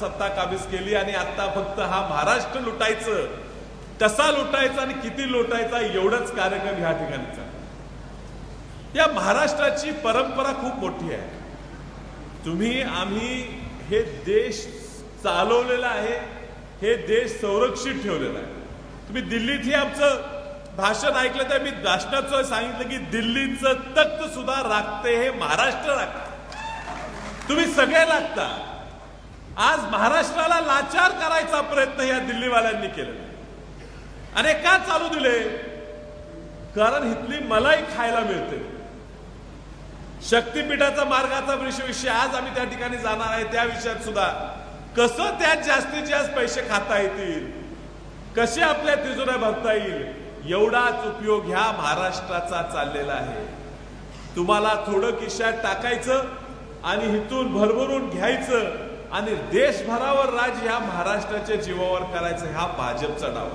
सत्ता काबीज केली आणि आता फक्त हा महाराष्ट्र लुटायचं. कसा लुटायचा आणि किती लुटायचा एवढंच कार्यक्रम ह्या ठिकाणीचा या महाराष्ट्राची परंपरा खूप मोठी आहे. तुम्ही आम्ही हे देश चालवलेला आहे हे देश संरक्षित ठेवलेला आहे. तुम्ही दिल्लीत हे आमचं भाषण ऐकलं तर मी भाषणाचं सांगितलं की दिल्लीचं तख्त सुद्धा राखते हे महाराष्ट्र राखते. तुम्ही सगळे लागता आज महाराष्ट्राला लाचार करायचा प्रयत्न या दिल्लीवाल्यांनी केलेला अरे आणि का चालू दिले? कारण इथली मलाई खायला मिळते. शक्तीपीठाचा मार्गाचा विषय विषय आज आम्ही त्या ठिकाणी जाणार आहे त्या विषयात सुद्धा कसं त्यात जास्तीत जास्त पैसे खाता येतील? कसे आपल्या तिजोऱ्या भरता येईल? एवढाच उपयोग ह्या महाराष्ट्राचा चाललेला आहे. तुम्हाला थोडं किशात टाकायचं आणि इथून भरभरून घ्यायचं. आणि देशभरावर राज ह्या महाराष्ट्राच्या जीवावर करायचं हा भाजपचा डाव आहे.